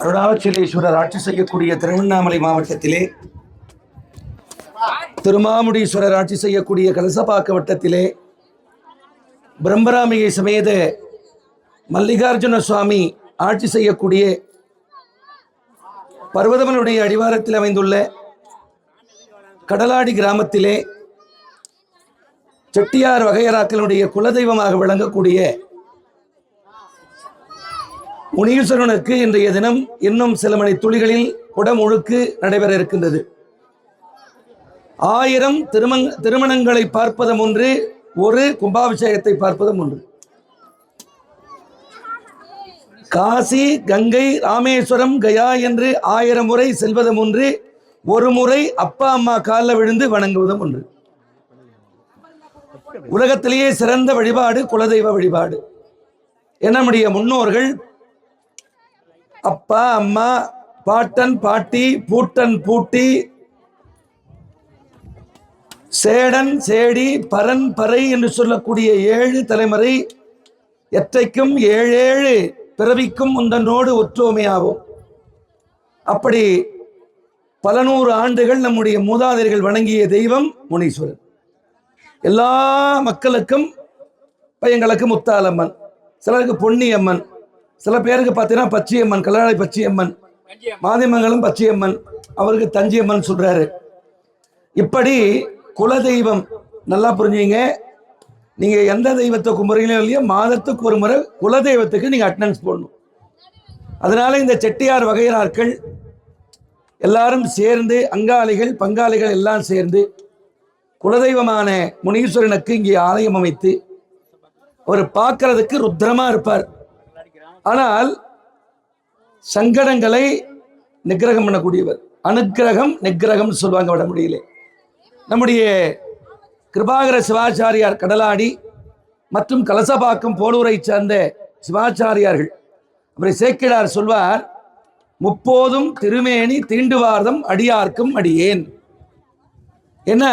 அருணாச்சலேஸ்வரர் ஆட்சி செய்யக்கூடிய திருவண்ணாமலை மாவட்டத்திலே திருமாமுடீஸ்வரர் ஆட்சி செய்யக்கூடிய கலசபாக்க வட்டத்திலே பிரம்மராமிகை சமேத மல்லிகார்ஜுன சுவாமி ஆட்சி செய்யக்கூடிய பர்வதமனுடைய அடிவாரத்தில் அமைந்துள்ள கடலாடி கிராமத்திலே செட்டியார் வகையராக்களுடைய குலதெய்வமாக விளங்கக்கூடிய முனீஸ்வரனுக்கு இன்றைய தினம் இன்னும் சில மணி துளிகளில் குடமுழுக்கு நடைபெற இருக்கின்றது. ஆயிரம் திருமங் திருமணங்களை பார்ப்பதும் ஒன்று ஒரு கும்பாபிஷேகத்தை பார்ப்பதும் ஒன்று. காசி கங்கை ராமேஸ்வரம் கயா என்று ஆயிரம் முறை செல்வதும் ஒன்று ஒரு முறை அப்பா அம்மா காலில் விழுந்து வணங்குவதும் ஒன்று. உலகத்திலேயே சிறந்த வழிபாடு குலதெய்வ வழிபாடு. என நம்முடைய முன்னோர்கள் அப்பா அம்மா பாட்டன் பாட்டி பூட்டன் பூட்டி சேடன் சேடி பரன் பறை என்று சொல்லக்கூடிய ஏழு தலைமுறை எற்றைக்கும் ஏழேழு பிறவிக்கும் உந்தனோடு ஒற்றுமையாகும் அப்படி பல நூறு ஆண்டுகள் நம்முடைய மூதாதையர்கள் வணங்கிய தெய்வம் முனீஸ்வரன். எல்லா மக்களுக்கும் பையங்களுக்கு முத்தாலம்மன் சிலருக்கு பொன்னியம்மன் சில பேருக்கு பார்த்தீங்கன்னா பச்சையம்மன் கல்லணை பச்சையம்மன் மாதிமங்கலம் பச்சையம்மன். அவருக்கு தஞ்சியம்மன் சொல்றாரு. இப்படி குலதெய்வம் நல்லா புரிஞ்சுங்க. நீங்க எந்த தெய்வத்தை கும்புறீங்களோ இல்லையோ மாதத்துக்கு ஒரு முறை குலதெய்வத்துக்கு நீங்க அட்டண்டன்ஸ் போடணும். அதனால இந்த செட்டியார் வகையராக்கள் எல்லாரும் சேர்ந்து அங்காளிகள் பங்காளிகள் எல்லாம் சேர்ந்து குலதெய்வமான முனீஸ்வரனுக்கு இங்கே ஆலயம் அமைத்து அவர் பார்க்கறதுக்கு ருத்ரமா இருப்பார். ஆனால் சங்கடங்களை நிகிரகம் பண்ணக்கூடியவர். அனுக்கிரகம் நிகிரகம் சொல்லுவாங்க வட முடியல நம்முடைய கிருபாகர சிவாச்சாரியார் கடலாடி மற்றும் கலசபாக்கம் போலூரை சார்ந்த சிவாச்சாரியார்கள். அவரை சேக்கிழார் சொல்வார் முப்போதும் திருமேனி தீண்டுவார்தம் அடியார்க்கும் அடியேன். என்ன?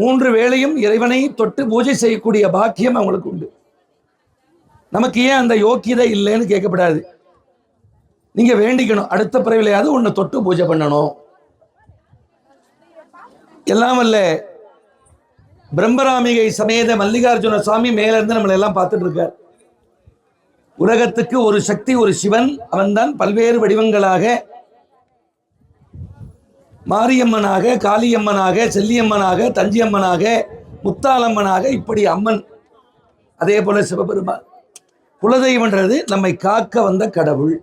மூன்று வேளையும் இறைவனை தொட்டு பூஜை செய்யக்கூடிய பாக்கியம் அவங்களுக்கு உண்டு. நமக்கு ஏன் அந்த யோக்கியதை இல்லைன்னு கேட்கப்படாது. நீங்க வேண்டிக்கணும். அடுத்த பிறவிலையாவது ஒன்று தொட்டு பூஜை பண்ணணும். எல்லாம் அல்ல. பிரம்மராமிகை சமேத மல்லிகார்ஜுன சுவாமி மேல இருந்து நம்மளை எல்லாம் பார்த்துட்டு இருக்கார் உலகத்துக்கு ஒரு சக்தி ஒரு சிவன் அவன்தான் பல்வேறு வடிவங்களாக மாரியம்மனாக காளியம்மனாக செல்லியம்மனாக தஞ்சியம்மனாக முத்தாலம்மனாக இப்படி அம்மன். அதே போல சிவபெருமான். குலதெய்வன்றது நம்மை காக்க வந்த கடவுள்.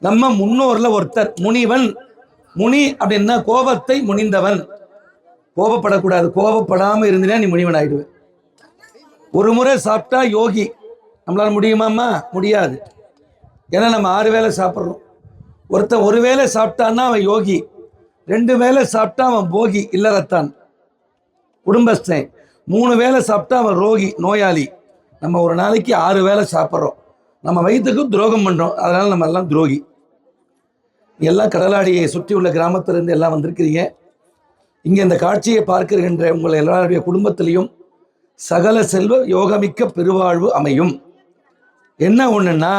நம்ம முன்னோர்ல ஒருத்தர் முனிவன். முனி அப்படின்னா கோபத்தை முனிந்தவன். கோபப்படக்கூடாது கோபப்படாம இருந்தினா நீ முனிவன் ஆகிடுவேன் ஒரு முறை சாப்பிட்டா யோகி. நம்மளால முடியுமாம்மா? முடியாது. ஏன்னா நம்ம ஆறு வேளை சாப்பிட்றோம். ஒருத்தன் ஒரு வேளை சாப்பிட்டான்னா அவன் யோகி. ரெண்டு வேளை சாப்பிட்டா அவன் போகி இல்லறத்தான். குடும்பஸ்தன். மூணு வேளை சாப்பிட்டா அவன் ரோகி நோயாளி. நம்ம ஒரு நாளைக்கு ஆறு வேளை சாப்பிட்றோம். நம்ம வயிற்றுக்கும் துரோகம் பண்ணுறோம் அதனால் நம்ம எல்லாம் துரோகி. எல்லாம் கடலாடியை சுற்றி உள்ள கிராமத்திலிருந்து எல்லாம் வந்திருக்கிறீங்க. இங்கே இந்த காட்சியை பார்க்கின்ற உங்கள் எல்லாருடைய குடும்பத்திலையும் சகல செல்வ யோகமிக்க பெருவாழ்வு அமையும். என்ன ஒன்றுன்னா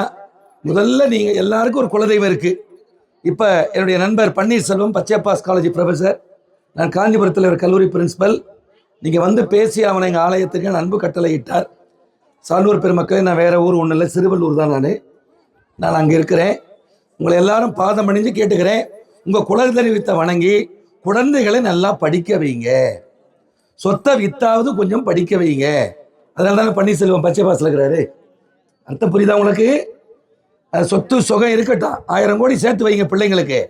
முதல்ல நீங்கள் எல்லாருக்கும் ஒரு குலதெய்வம் இருக்குது இப்போ என்னுடைய நண்பர் பன்னீர்செல்வம் பச்சையப்பாஸ் காலேஜ் ப்ரொஃபஸர் நான் காஞ்சிபுரத்தில் ஒரு கல்லூரி பிரின்ஸிபல் நீங்கள் வந்து பேசி அவனை எங்கள் ஆலயத்துக்கு அன்பு கட்டளையிட்டார். சாலூர் சான்றூர் பெருமக்களே நான் வேறு ஊர் ஒன்றும் இல்லை சிறுவல்லூர் தான் நான். நான் அங்கே இருக்கிறேன். உங்களை எல்லாரும் பாதம் அணிஞ்சு கேட்டுக்கிறேன். உங்கள் குலதெய்வத்தை வணங்கி குழந்தைகளை நல்லா படிக்க வைங்க. சொத்தை வித்தாவது கொஞ்சம் படிக்க வைங்க. அதனால தானே பன்னீர்செல்வம் பச்சை பாசில் இருக்கிறாரு. அர்த்தம் புரியுதா உங்களுக்கு? சொத்து சுகம் இருக்கட்டும். ஆயிரம் கோடி சேர்த்து வைங்க பிள்ளைங்களுக்கு.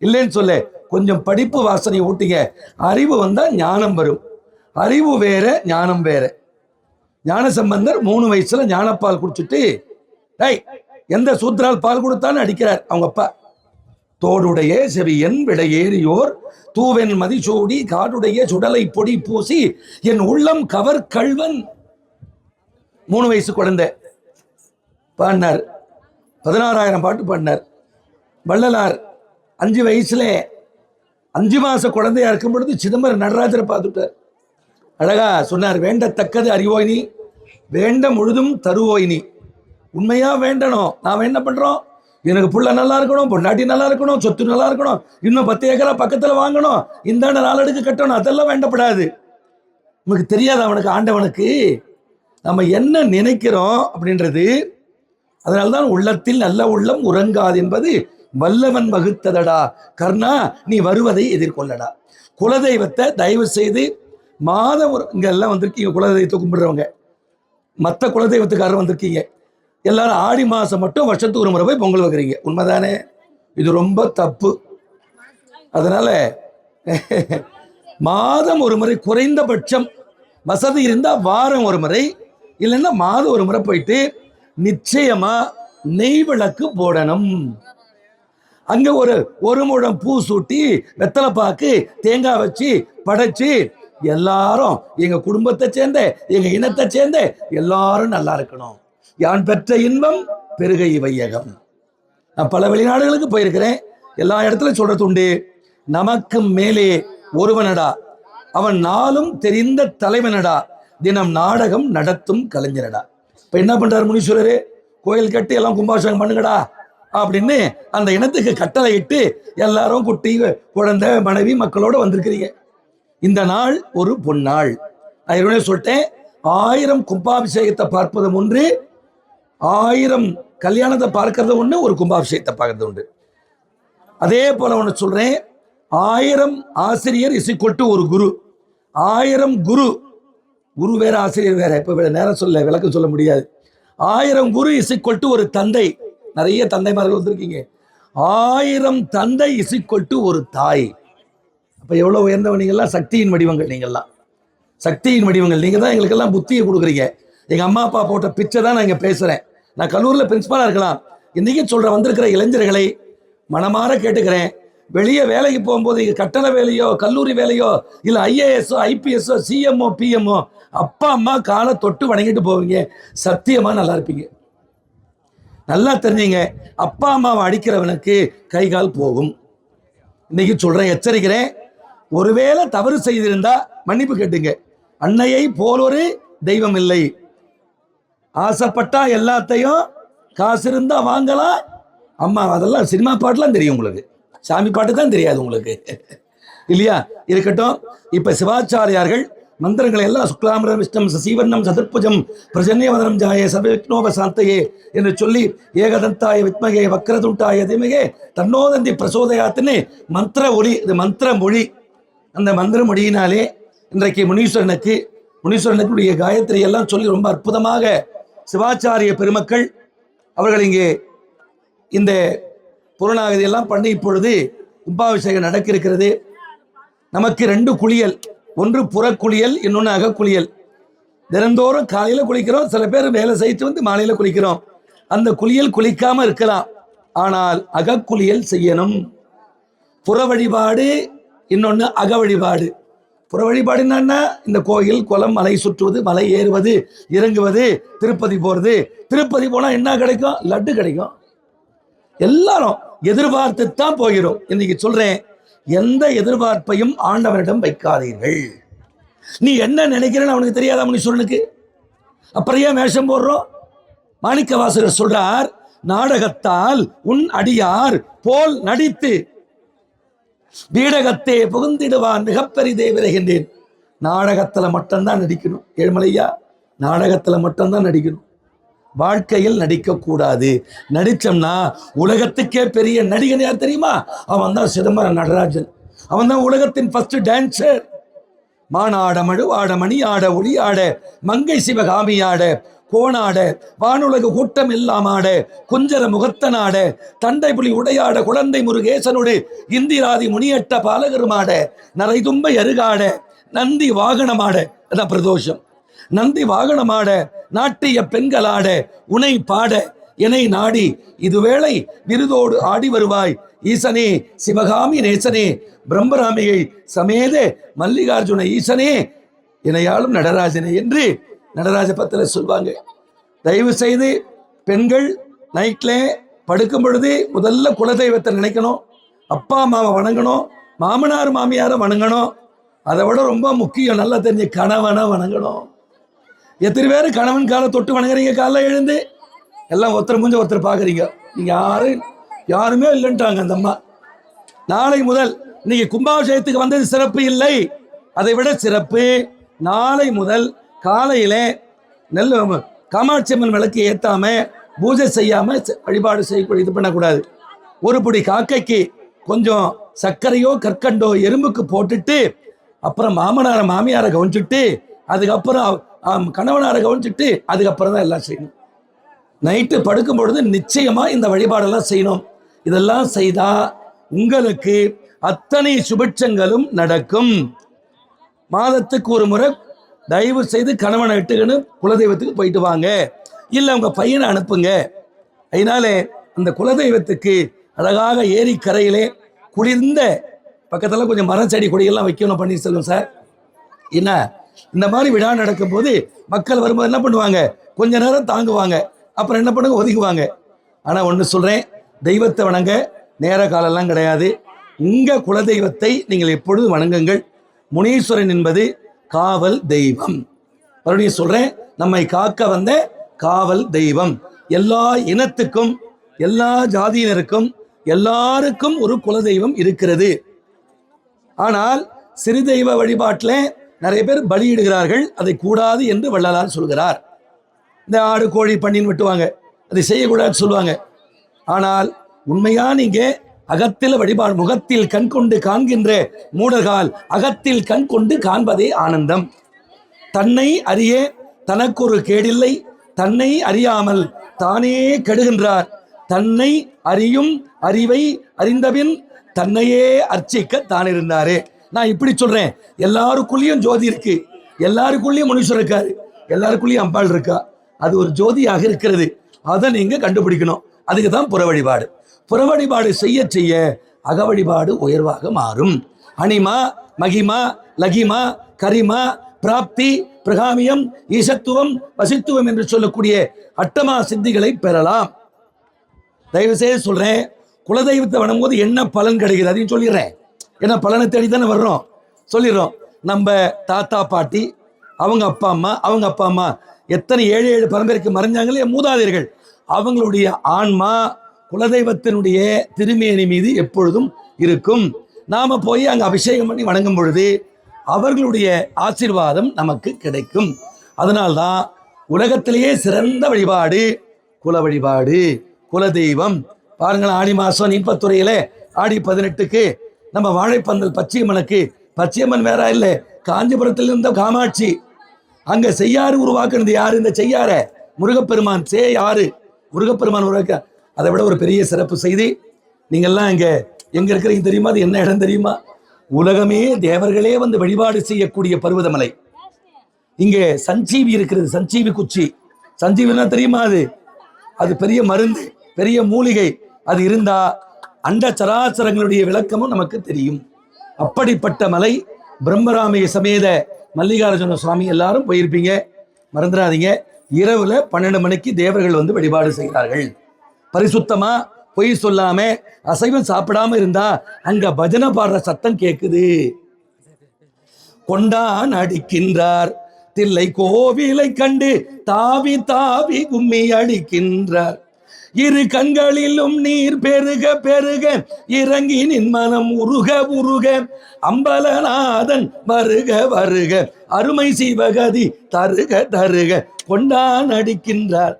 இல்லைன்னு சொல்லு. கொஞ்சம் படிப்பு வாசனை ஊட்டிங்க. அறிவு வந்தால் ஞானம் வரும். அறிவு வேற ஞானம் வேறு. ஞானசம்பந்தர் மூணு வயசுல ஞானப்பால் குடிச்சிட்டு டை எந்த சூத்திரால் பால் கொடுத்தான்னு அடிக்கிறார் அவங்க அப்பா. தோடுடைய செவியன் விடையேறியோர் தூவென் மதிசூடி காடுடைய சுடலை பொடி பூசி என் உள்ளம் கவர் கள்வன். மூணு வயசு குழந்தை. பாடினார். பதினாறாயிரம் பாட்டு பாடினார். வள்ளலார் அஞ்சு வயசுல அஞ்சு மாச குழந்தையா இருக்கும் பொழுது சிதம்பரம் நடராஜரை பார்த்துட்டார். அழகா சொன்னார் வேண்டத்தக்கது அறிவோய் நீ வேண்ட முழுதும் தருவோய் நீ. உண்மையாக வேண்டணும்? நாம் என்ன பண்ணுறோம் எனக்கு புள்ள நல்லா இருக்கணும் பொண்டாட்டி நல்லா இருக்கணும் சொத்து நல்லா இருக்கணும் இன்னும் பத்து ஏக்கரா பக்கத்தில் வாங்கணும் இந்தாண்ட நாலடுக்கு கட்டணும் அதெல்லாம் வேண்டப்படாது. நமக்கு தெரியாது அவனுக்கு ஆண்டவனுக்கு. நம்ம என்ன நினைக்கிறோம் அப்படின்றது அதனால்தான் உள்ளத்தில் நல்ல உள்ளம் உறங்காது என்பது வல்லவன் வகுத்ததடா. கர்ணா நீ வருவதை எதிர்கொள்ளடா. குலதெய்வத்தை தயவு செய்து மாதம் ஒரு இங்கே எல்லாம் வந்திருக்கீங்க குலதெய்வத்தை கும்பிடுறவங்க. மற்ற குலதெய்வத்துக்காரர் வந்திருக்கீங்க. எல்லாரும் ஆடி மாதம் மட்டும் வருஷத்துக்கு ஒரு முறை போய் பொங்கல் வைக்கிறீங்க. உண்மைதானே? இது ரொம்ப தப்பு. அதனால் மாதம் ஒரு முறை குறைந்தபட்சம் வசதி இருந்தால் வாரம் ஒரு முறை இல்லைன்னா மாதம் ஒரு முறை போயிட்டு நிச்சயமாக நெய் விளக்கு போடணும். அங்கே ஒரு ஒரு முழம் பூ சூட்டி வெத்தலை பாக்கு தேங்காய் வச்சு படைச்சு எல்லாரும் எங்க குடும்பத்தை சேர்ந்த எங்க இனத்தை சேர்ந்த எல்லாரும் நல்லா இருக்கணும். யான் பெற்ற இன்பம் பெருகை வையகம். நான் பல வெளிநாடுகளுக்கு போயிருக்கிறேன். எல்லா இடத்துலையும் சொல்றது உண்டு. நமக்கு மேலே ஒருவனடா. அவன் நாளும் தெரிந்த தலைவனடா. தினம் நாடகம் நடத்தும் கலைஞரடா. இப்ப என்ன பண்றாரு முனீஸ்வரரு? கோயில் கட்டி எல்லாம் கும்பாபிஷேகம் பண்ணுங்கடா. அப்படின்னு அந்த இனத்துக்கு கட்டளை இட்டு எல்லாரும் குட்டி குழந்தை மனைவி மக்களோட வந்திருக்கிறீங்க. இந்த நாள் ஒரு பொன்னாள். நான் ஏற்கனவே சொல்லிட்டேன் ஆயிரம் கும்பாபிஷேகத்தை பார்ப்பது ஒன்று ஆயிரம் கல்யாணத்தை பார்க்கறது ஒன்று ஒரு கும்பாபிஷேகத்தை பார்க்கறது உண்டு அதே போல ஒன்று சொல்றேன் ஆயிரம் ஆசிரியர் இசைக்கொட்டு ஒரு குரு. ஆயிரம் குரு குரு வேற ஆசிரியர் வேற இப்ப நேரம் சொல்ல விளக்கம் சொல்ல முடியாது. ஆயிரம் குரு இசைக்கொட்டு ஒரு தந்தை. நிறைய தந்தைமார்கள் வந்திருக்கீங்க. ஆயிரம் தந்தை இசைக்கொட்டு ஒரு தாய். இப்போ எவ்வளோ உயர்ந்தவங்க நீங்கள்லாம்? சக்தியின் வடிவங்கள் நீங்கள்லாம். சக்தியின் வடிவங்கள். நீங்கள் தான் எங்களுக்கெல்லாம் புத்தியை கொடுக்குறீங்க. எங்கள் அம்மா அப்பா போட்ட பிச்சை தான் நான் இங்கே பேசுகிறேன் நான் கல்லூரியில் பிரின்ஸ்பலாக இருக்கலாம். இன்றைக்கும் சொல்கிற வந்திருக்கிற இளைஞர்களை மனமாற கேட்டுக்கிறேன். வெளியே வேலைக்கு போகும்போது இங்கே கட்டண வேலையோ கல்லூரி வேலையோ இல்லை ஐஏஎஸ்ஓ ஐபிஎஸ்ஓ சிஎம்ஓ பிஎம்ஓ அப்பா அம்மா காலை தொட்டு வணங்கிட்டு போவீங்க. சத்தியமாக நல்லா இருப்பீங்க. நல்லா தெரிஞ்சீங்க. அப்பா அம்மாவை அடிக்கிறவனுக்கு கை கால் போகும். இன்னைக்கு சொல்கிறேன் எச்சரிக்கிறேன். ஒருவேளை தவறு செய்திருந்தா மன்னிப்பு கேட்டுங்க. அன்னையை போலொரு தெய்வம் இல்லை ஆசைப்பட்டா எல்லாத்தையும் காசு இருந்தா வாங்கலாம் அம்மா அதெல்லாம் சினிமா பாட்டுலாம் தெரியும் உங்களுக்கு. சாமி பாட்டு தான் தெரியாது உங்களுக்கு. இல்லையா? இருக்கட்டும். இப்ப சிவாச்சாரியார்கள் மந்திரங்களை எல்லாம் சுக்லாமரம் விஷ்ணம் சசீவர்ணம் சதுர்புஜம் பிரஜன்யவதனம் ஜாய சபவிக்னோப சாந்தையே என்று சொல்லி ஏகதந்தாய வித்மகே வக்கரதுண்டாய திமகே தன்னோதந்தி பிரசோதயாத்துன்னு மந்திர ஒளி இது மந்திர மொழி அந்த மந்திர மொழியினாலே இன்றைக்கு முனீஸ்வரனுக்கு முனீஸ்வரனுக்குடைய காயத்ரி எல்லாம் சொல்லி ரொம்ப அற்புதமாக சிவாச்சாரிய பெருமக்கள் அவர்கள் இங்கே இந்த புறநாகதி எல்லாம் பண்ணி இப்பொழுது கும்பாபிஷேகம் நடக்க இருக்கிறது நமக்கு ரெண்டு குளியல் ஒன்று புறக்குளியல் இன்னொன்று அகக்குளியல் தினந்தோறும் காலையில் குளிக்கிறோம் சில பேர் வேலை செய்து வந்து மாலையில் குளிக்கிறோம். அந்த குளியல் குளிக்காமல் இருக்கலாம். ஆனால் அகக்குளியல் செய்யணும். புற வழிபாடு இன்னொன்று அக வழிபாடு புற வழிபாடுன்னா என்ன? இந்த கோயில் குளம் மலை சுற்றுவது மலை ஏறுவது இறங்குவது திருப்பதி போகிறது திருப்பதி போனால் என்ன கிடைக்கும்? லட்டு கிடைக்கும். எல்லாரும் எதிர்பார்த்து தான் போகிறோம். இன்னைக்கு சொல்கிறேன் எந்த எதிர்பார்ப்பையும் ஆண்டவரிடம் வைக்காதீர்கள். நீ என்ன நினைக்கிறேன்னு அவனுக்கு தெரியாத முனீஸ்வரனுக்கு? அப்புறம் ஏன் வேஷம் போடுறோம்? மாணிக்க வாசகர் சொல்றார் நாடகத்தால் உன் அடியார் போல் நடித்து வீடகத்தே புகுந்திடுவான் மிகப்பெரிதே விரைகின்றேன் நாடகத்துல மட்டும்தான் நடிக்கணும். ஏழுமலையா நாடகத்துல மட்டும்தான் நடிக்கணும். வாழ்க்கையில் நடிக்கக்கூடாது. நடிச்சோம்னா உலகத்துக்கே பெரிய நடிகன் யார் தெரியுமா? அவன் தான் சிதம்பரம் நடராஜன். அவன் தான் உலகத்தின் ஃபர்ஸ்ட் டான்ஸர் மானாட மழுவாட மணியாட ஒளியாட மங்கை சிவகாமியாட கோணாட வானுலக கூட்டம் இல்லாமாட குஞ்சர முகத்தனாட தண்டை புலி உடையாட குழந்தை முருகேசனோடு இந்திராதி முனியட்ட பாலகருமாட நரைதும்பை அருகாட நந்தி வாகனமாட அதான் பிரதோஷம். நந்தி வாகனமாட நாட்டிய பெண்களாட உனை பாட என்னை நாடி இதுவேளை விருதோடு ஆடி வருவாய். ஈசனே சிவகாமி நேசனே பிரம்மராமியை சமேத மல்லிகார்ஜுன ஈசனே இணையாலும் நடராஜனே என்று நடராஜ பத்தில் சொல்வாங்க. தயவு செய்து பெண்கள் நைட்டில் படுக்கும் பொழுது முதல்ல குலதெய்வத்தை நினைக்கணும். அப்பா அம்மாவை வணங்கணும். மாமனார் மாமியாரை வணங்கணும். அதை விட ரொம்ப முக்கியம் நல்லா தெரிஞ்ச கணவனை வணங்கணும். எத்தனை பேர் கணவன் காலை தொட்டு வணங்குறீங்க? காலைல எழுந்து. எல்லாம் ஒருத்தர் மூஞ்ச ஒருத்தர் பார்க்குறீங்க நீங்கள் யாரும் யாருமே இல்லைன்ட்டாங்க அந்த அம்மா. நாளை முதல் இன்னைக்கு கும்பாபிஷேகத்துக்கு வந்தது சிறப்பு இல்லை. அதை விட சிறப்பு நாளை முதல் காலையில் நல்ல காமாட்சி அம்மன் விளக்கு ஏற்றாமல் பூஜை செய்யாமல் வழிபாடு செய்ய இது பண்ணக்கூடாது. ஒரு பிடி காக்கைக்கு கொஞ்சம் சர்க்கரையோ கற்கண்டோ எறும்புக்கு போட்டுட்டு அப்புறம் மாமனாரை மாமியாரை கவனிச்சுட்டு அதுக்கப்புறம் ஆம், கணவனாரை கவனிச்சுட்டு அதுக்கப்புறம் தான் எல்லாம் செய்யணும். நைட்டு படுக்கும் பொழுது நிச்சயமாக இந்த வழிபாடெல்லாம் செய்யணும். இதெல்லாம் செய்தால் உங்களுக்கு அத்தனை சுபிட்சங்களும் நடக்கும். மாதத்துக்கு ஒரு முறை தயவு செய்து கணவனை இட்டுக்கன்னு குலதெய்வத்துக்கு போயிட்டு வாங்க. இல்லை உங்கள் பையனை அனுப்புங்க. அதனாலே அந்த குலதெய்வத்துக்கு அழகாக ஏரி கரையிலே குளிர்ந்த பக்கத்தில் கொஞ்சம் மரம் செடி கொடியெல்லாம் வைக்கணும் பன்னீர்செல்வம் சார். என்ன? இந்த மாதிரி விழா நடக்கும்போது மக்கள் வரும்போது என்ன பண்ணுவாங்க? கொஞ்ச நேரம் தாங்குவாங்க. அப்புறம் என்ன பண்ணுங்க? ஒதுக்குவாங்க ஆனால் ஒன்று சொல்கிறேன் தெய்வத்தை வணங்க. நேர காலம்லாம் கிடையாது. உங்கள் குலதெய்வத்தை நீங்கள் எப்பொழுதும் வணங்குங்கள். முனீஸ்வரன் என்பது காவல் தெய்வம். மறுபடியும் சொல்றேன் நம்மை காக்க வந்த காவல் தெய்வம். எல்லா இனத்துக்கும் எல்லா ஜாதியினருக்கும் எல்லாருக்கும் ஒரு குலதெய்வம் இருக்கிறது. ஆனால் சிறு தெய்வ வழிபாட்டில் நிறைய பேர் பலியிடுகிறார்கள் அதை கூடாது என்று வள்ளலார் சொல்கிறார். இந்த ஆடு கோழி பண்ணின்னு வெட்டுவாங்க. அதை செய்யக்கூடாதுன்னு சொல்லுவாங்க. ஆனால் உண்மையாக நீங்கள் அகத்தில் வழிபாடு முகத்தில் கண் கொண்டு காண்கின்ற மூடர்கால் அகத்தில் கண் கொண்டு காண்பதே ஆனந்தம். தன்னை அறிய தனக்கொரு கேடில்லை தன்னை அறியாமல் தானே கெடுகின்றார். தன்னை அறியும் அறிவை அறிந்தபின் தன்னையே அர்ச்சிக்க தான் நான் இப்படி சொல்றேன். எல்லாருக்குள்ளேயும் ஜோதி இருக்கு. எல்லாருக்குள்ளேயும் மனுஷர் இருக்காரு. எல்லாருக்குள்ளேயும் அம்பாள் இருக்கா. அது ஒரு ஜோதியாக இருக்கிறது. அதை நீங்க கண்டுபிடிக்கணும். அதுக்கு தான் புற வழிபாடு புற வழிபாடு செய்ய செய்ய அக வழிபாடு உயர்வாக மாறும். அனிமா மகிமா லகிமா கரிமா பிராப்தி பிரகாமியம் ஈசத்துவம் வசித்துவம் என்று சொல்லக்கூடிய அட்டமா சித்திகளை பெறலாம். தயவு செய்து சொல்றேன் குலதெய்வத்தை வணங்கும்போது என்ன பலன் கிடைக்குது? அதையும் சொல்லிடுறேன். ஏன்னா பலனை தேடி தானே வர்றோம். சொல்லிடுறோம். நம்ம தாத்தா பாட்டி அவங்க அப்பா அம்மா அவங்க அப்பா அம்மா எத்தனை ஏழு ஏழு பரம்பரைக்கு மறைஞ்சாங்களே மூதாதையர்கள். அவங்களுடைய ஆன்மா குலதெய்வத்தினுடைய திருமேனி மீது எப்பொழுதும் இருக்கும். நாம் போய் அங்கே அபிஷேகம் பண்ணி வணங்கும் பொழுது அவர்களுடைய ஆசீர்வாதம் நமக்கு கிடைக்கும். அதனால்தான் உலகத்திலேயே சிறந்த வழிபாடு குல வழிபாடு குலதெய்வம். பாருங்கள் ஆடி மாதம் நீப்பத்துறையில ஆடி பதினெட்டுக்கு நம்ம வாழைப்பந்தல் பச்சையம்மனுக்கு பச்சையம்மன் வேற இல்லை காஞ்சிபுரத்தில் இருந்த காமாட்சி. அங்கே செய்யாறு உருவாக்குனது யார்? இந்த செய்யார முருகப்பெருமான் சே யாரு? முருகப்பெருமான் உருவாக்க அதை விட ஒரு பெரிய சிறப்பு செய்தி. நீங்கெல்லாம் இங்கே எங்கே இருக்கிறீங்க தெரியுமா? அது என்ன இடம் தெரியுமா? உலகமே தேவர்களே வந்து வழிபாடு செய்யக்கூடிய பருவதமலை. இங்கே சஞ்சீவி இருக்கிறது சஞ்சீவி குச்சி. சஞ்சீவினா தெரியுமா அது? அது பெரிய மருந்து பெரிய மூலிகை. அது இருந்தா அண்ட சராசரங்களுடைய விளக்கமும் நமக்கு தெரியும். அப்படிப்பட்ட மலை பிரம்மராமைய சமேத மல்லிகார்ஜுன சுவாமி எல்லாரும் போயிருப்பீங்க. மறந்துடாதீங்க. இரவுல பன்னெண்டு மணிக்கு தேவர்கள் வந்து வழிபாடு செய்கிறார்கள். பரிசுத்தமா பொய் சொல்லாம அசைவம் சாப்பிடாம இருந்தா அங்க பஜனை பாடுற சத்தம் கேக்குது. கொண்டான் அடிக்கின்றார். தில்லை கோவிலை கண்டு தாவி தாவி கும்மி அடிக்கின்றார். இரு கண்களிலும் நீர் பெருக பெருக இறங்கி நின் மனம் உருக உருக அம்பலநாதன் வருக வருக அருமை சிவகதி தருக தருக கொண்டான் அடிக்கின்றார்.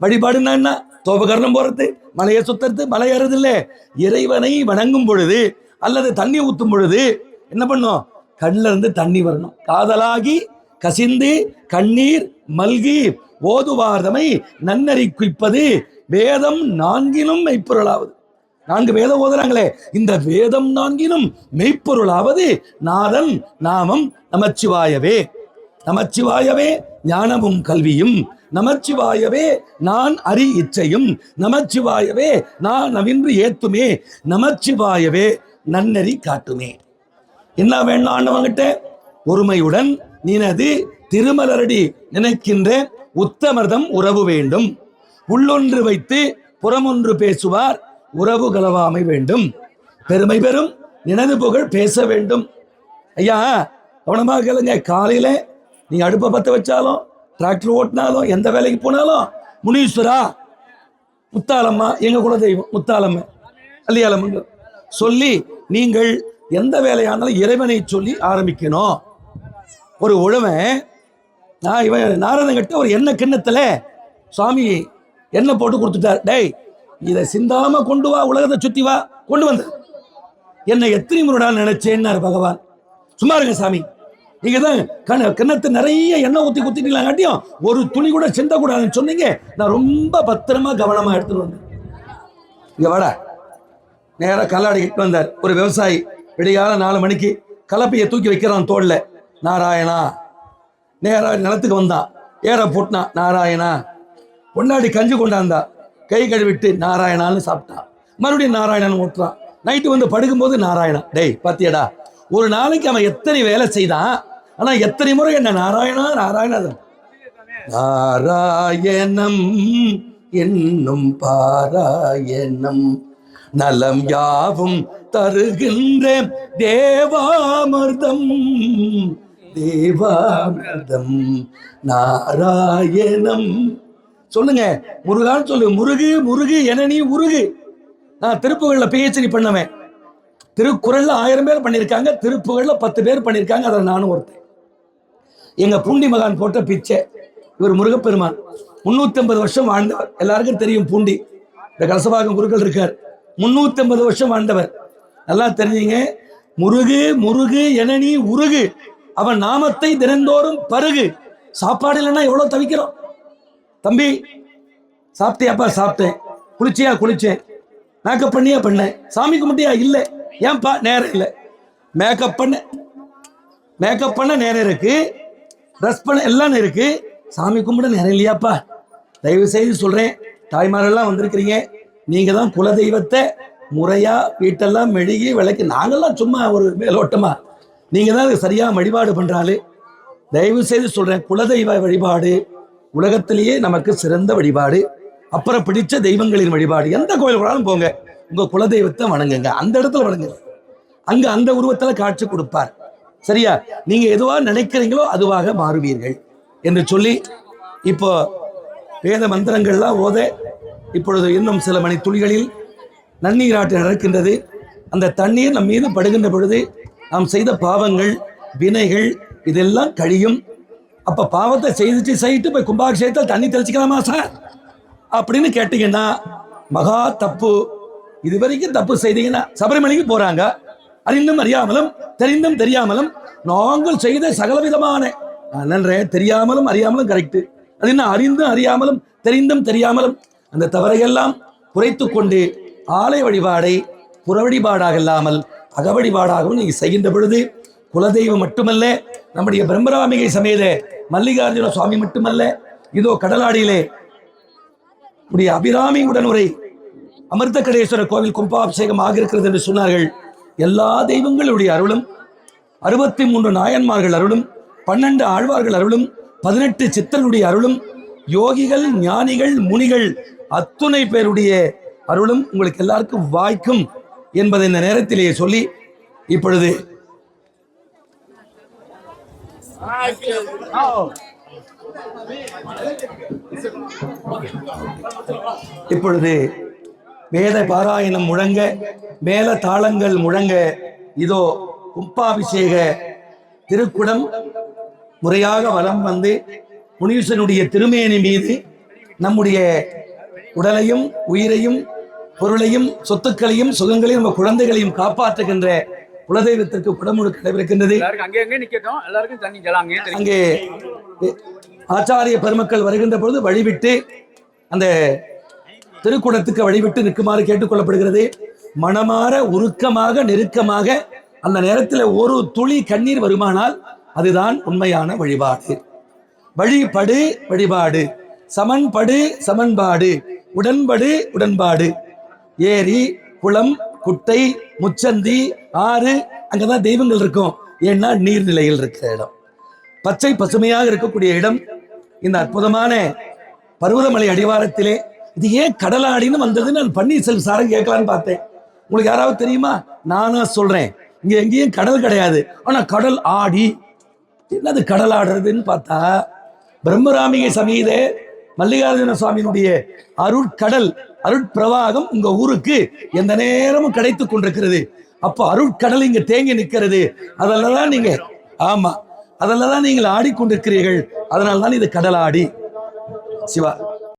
வழிபாடுனா தோபகரணம் போறது மலையை சுத்துறது மலை இல்லை இறைவனை வணங்கும் பொழுது அல்லது தண்ணி ஊத்தும் பொழுது என்ன பண்ணும்? கண்ணில் இருந்து தண்ணி வரணும். காதலாகி கசிந்து கண்ணீர் மல்கி ஓதுவார்தமை நன்னறி குவிப்பது வேதம் நான்கினும் மெய்ப்பொருளாவது. நான்கு வேதம் ஓதுறாங்களே. இந்த வேதம் நான்கினும் மெய்ப்பொருளாவது. நாதன் நாமம் நமச்சிவாயவே. நமச்சிவாயவே ஞானமும் கல்வியும் நமச்சிவாயவே நான் அறி இச்சையும். நமச்சிவாயவே நான் நவின்று ஏத்துமே. நமச்சிவாயவே நன்னறி காட்டுமே. என்ன வேணும் ஆண்டவங்கிட்ட? ஒருமையுடன் நினது திருமலரடி நினைக்கின்ற உத்தமர்தம் உறவு வேண்டும். உள்ளொன்று வைத்து புறமொன்று பேசுவார் உறவு கலவாமை வேண்டும். பெருமை பெறும் நினது புகழ் பேச வேண்டும். ஐயா கவனமாக கேளுங்க. காலையில் நீங்கள் அடுப்பை பற்ற வச்சாலும் டிராக்டர் ஓட்டினாலும் எந்த வேலைக்கு போனாலும் முனீஸ்வரா முத்தாலம்மா எங்கள் கூட தெய்வம் அல்லியால அல்லியாலம்மங்க சொல்லி நீங்கள் எந்த வேலையானாலும் இறைவனை சொல்லி ஆரம்பிக்கணும். ஒரு உழவன் நான் இவன் நாரதன் கிட்ட ஒரு எண்ணெய் கிண்ணத்தில் சுவாமி எண்ணெய் போட்டு கொடுத்துட்டார். டேய் இதை சிந்தாமல் கொண்டு வா உலகத்தை சுற்றி வா கொண்டு வந்த. என்னை எத்தனை முறைடா நினைச்சேன்னாரு பகவான். சும்மா இருங்க சாமி. நீங்க தான் கண கிணத்து நிறைய எண்ணெய் ஊற்றி குத்திட்டீங்களாங்காட்டியும் ஒரு துணி கூட சிந்தக்கூடாதுன்னு சொன்னீங்க. நான் ரொம்ப பத்திரமா கவனமா எடுத்துட்டு வந்தேன். இங்க வாடா. நேராக கல்லாடி கிட்டு வந்தார். ஒரு விவசாயி. விடியால நாலு மணிக்கு கலப்பையை தூக்கி வைக்கிறான் தோல்ல. நாராயணா. நேராக நிலத்துக்கு வந்தான் ஏற போட்டினா நாராயணா. பொன்னாடி கஞ்சி கொண்டாந்தா. கை கழுவிட்டு நாராயணான்னு சாப்பிட்டான் மறுபடியும் நாராயணன் ஓட்டுறான். நைட்டு வந்து படுக்கும்போது நாராயணா. டேய் பாத்தியடா. ஒரு நாளைக்கு அவன் எத்தனை வேலை செய்தான்? ஆனால் எத்தனை முறை என்ன? நாராயணா நாராயணம் நாராயணம் என்னும் பாராயணம் நலம் யாவும் தருகின்ற தேவாமிர்தம். தேவாமிர்தம் நாராயணம். சொல்லுங்க முருகான்னு சொல்லு. முருகு முருகு என நீ உருகு. நான் திருப்புகளில் பிஹெச்டி பண்ணவன். திருக்குறளில் ஆயிரம் பேர் பண்ணியிருக்காங்க திருப்புகளில் பத்து பேர் பண்ணியிருக்காங்க அதில் நானும் ஒருத்தன். எங்க பூண்டி மகான் போட்ட பிச்சை. இவர் முருகப்பெருமான். முன்னூத்தி ஐம்பது வருஷம் வாழ்ந்தவர். எல்லாருக்கும் தெரியும் பூண்டி. இந்த கலசபாகம் குருக்கள் இருக்கார். முன்னூத்தி ஐம்பது வருஷம் வாழ்ந்தவர். நல்லா தெரிஞ்சுங்க. முருகு முருகு எனனி உருகு. அவன் நாமத்தை தினந்தோறும் பருகு. சாப்பாடு இல்லைன்னா எவ்வளவு தவிக்கிறோம்? தம்பி சாப்பிட்டியாப்பா சாப்பிட்டேன். குளிச்சியா குளிச்சேன். மேக்கப் பண்ணியா பண்ணேன். சாமி கும்பிட்டியா? இல்லை. ஏன்பா? நேரம் இல்லை. மேக்கப் பண்ண மேக்கப் பண்ண நேரம் இருக்குது ட்ரெஸ் பண்ண எல்லாம் இருக்கு. சாமி கும்பிட நேரம் இல்லையாப்பா? தயவு செய்து சொல்றேன் தாய்மாரெல்லாம் வந்திருக்கிறீங்க. நீங்க தான் குலதெய்வத்தை முறையா வீட்டெல்லாம் மெழுகி விளக்கி நாங்கள்லாம் சும்மா ஒரு மேலோட்டமா. நீங்க தான் சரியாக சரியா வழிபாடு பண்றாளு தயவு செய்து சொல்றேன் குலதெய்வ வழிபாடு உலகத்திலேயே நமக்கு சிறந்த வழிபாடு. அப்புறம் பிடிச்ச தெய்வங்களின் வழிபாடு. எந்த கோயில் போனாலும் போங்க. உங்க குலதெய்வத்தை வணங்குங்க. அந்த இடத்துல வணங்குங்க. அங்க அந்த உருவத்துல காட்சி கொடுப்பார். சரியா? நீங்க எதுவா நினைக்கிறீங்களோ அதுவாக மாறுவீர்கள் என்று சொல்லி இப்போ வேத மந்திரங்கள்லாம் ஓத இப்பொழுது இன்னும் சில மணி துளிகளில் நன்னீராட்டு நடக்கின்றது அந்த தண்ணீர் நம் மீது படுகின்ற பொழுது நாம் செய்த பாவங்கள் வினைகள் இதெல்லாம் கழியும். அப்போ பாவத்தை செய்துட்டு செய்யிட்டு போய் கும்பாபிஷேகத்தில் தண்ணி தெளிச்சிக்கலாமா சார்? அப்படின்னு கேட்டீங்கன்னா மகா தப்பு. இது வரைக்கும் தப்பு செய்தீங்கன்னா சபரிமலைக்கு போகிறாங்க அறிந்தும் அறியாமலும் தெரிந்தும் தெரியாமலும் நாங்கள் செய்த சகலவிதமான நன்றே தெரியாமலும் அறியாமலும் கரெக்ட் அது என்ன? அறிந்தும் அறியாமலும் தெரிந்தும் தெரியாமலும் அந்த தவறையெல்லாம் குறைத்து கொண்டு ஆலய வழிபாடை புற வழிபாடாக இல்லாமல் அகவழிபாடாகவும் நீங்கள் செய்கின்ற பொழுது குலதெய்வம் மட்டுமல்ல நம்முடைய பிரம்மராமிகை சமேத மல்லிகார்ஜுன சுவாமி மட்டுமல்ல இதோ கடலாடியிலே உடைய அபிராமி உடனுரை அமிர்த கடேஸ்வரர் கோவில் கும்பாபிஷேகம் ஆகிருக்கிறது என்று சொன்னார்கள். எல்லா தெய்வங்களுடைய அருளும் அறுபத்தி மூன்று நாயன்மார்கள் அருளும் பன்னெண்டு ஆழ்வார்கள் அருளும் பதினெட்டு சித்தருடைய அருளும் யோகிகள் ஞானிகள் முனிகள் அத்துணை பேருடைய அருளும் உங்களுக்கு எல்லாருக்கும் வாய்க்கும் என்பதை இந்த நேரத்திலேயே சொல்லி இப்பொழுது இப்பொழுது வேத பாராயணம் முழங்க மேல தாளங்கள் முழங்க இதோ கும்பாபிஷேக திருக்குடம் முறையாக வலம் வந்து முனீஸ்வரனுடைய திருமேனி மீது நம்முடைய உடலையும் உயிரையும் பொருளையும் சொத்துக்களையும் சுகங்களையும் நம்ம குழந்தைகளையும் காப்பாற்றுகின்ற குலதெய்வத்திற்கு குடமுழுக்கு நடைபெறுகின்றது அங்கே ஆச்சாரிய பெருமக்கள் வருகின்ற பொழுது வழிவிட்டு அந்த திருக்குடத்துக்கு வழிவிட்டு நிற்குமாறு கேட்டுக்கொள்ளப்படுகிறது. மனமாற உருக்கமாக நெருக்கமாக அந்த நேரத்தில் ஒரு துளி கண்ணீர் வருமானால் அதுதான் உண்மையான வழிபாடு. வழிபடு வழிபாடு. சமன்படு சமன்பாடு. உடன்படு உடன்பாடு. ஏரி குளம் குட்டை முச்சந்தி ஆறு அங்கதான் தெய்வங்கள் இருக்கும். ஏன்னா நீர்நிலையில் இருக்கிற இடம். பச்சை பசுமையாக இருக்கக்கூடிய இடம். இந்த அற்புதமான பருவதமலை அடிவாரத்திலே இது ஏன் கடலாடின்னு வந்ததுன்னு நான் பன்னீர்செல்வம் சாரம் கேட்கலான்னு பார்த்தேன். உங்களுக்கு யாராவது தெரியுமா? நானா சொல்றேன். இங்க எங்கேயும் கடல் கிடையாது. ஆனா கடல் ஆடி என்னது கடல் ஆடுறதுன்னு பார்த்தா பிரம்மராமிகை சமீதே மல்லிகார்ஜுன சுவாமியினுடைய அருட்கடல் அருட்பிரவாகம் உங்க ஊருக்கு எந்த நேரமும் கிடைத்து கொண்டிருக்கிறது. அப்போ அருட்கடல் இங்க தேங்கி நிற்கிறது. அதில் தான் நீங்க ஆமா அதில் தான் நீங்கள் ஆடிக்கொண்டிருக்கிறீர்கள். அதனால தான் இது கடலாடி சிவா